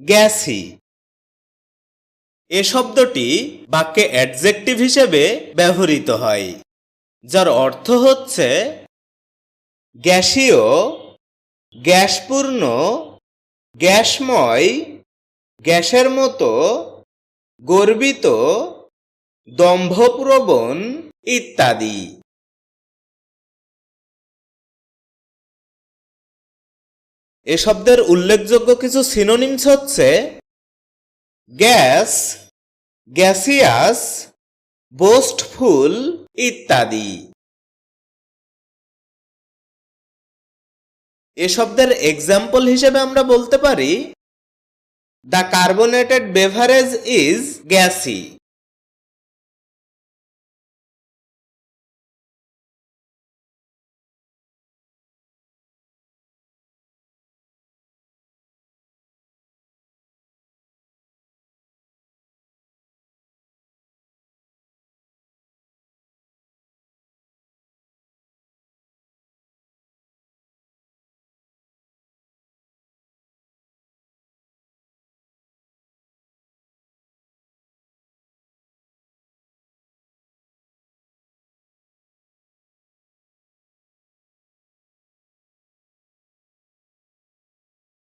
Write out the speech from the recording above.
গ্যাসি। এ শব্দটি বাক্যে অ্যাডজেক্টিভ হিসেবে ব্যবহৃত হয়, যার অর্থ হচ্ছে গ্যাসীয়, গ্যাসপূর্ণ, গ্যাসময়, গ্যাসের মতো, গর্বিত, দম্ভপ্রবণ ইত্যাদি। এ শব্দের উল্লেখযোগ্য কিছু সিনোনিমস হচ্ছে গ্যাস, গ্যাসিয়াস, বোস্টফুল ইত্যাদি। এ শব্দের এক্সাম্পল হিসেবে আমরা বলতে পারি the carbonated beverage is gassy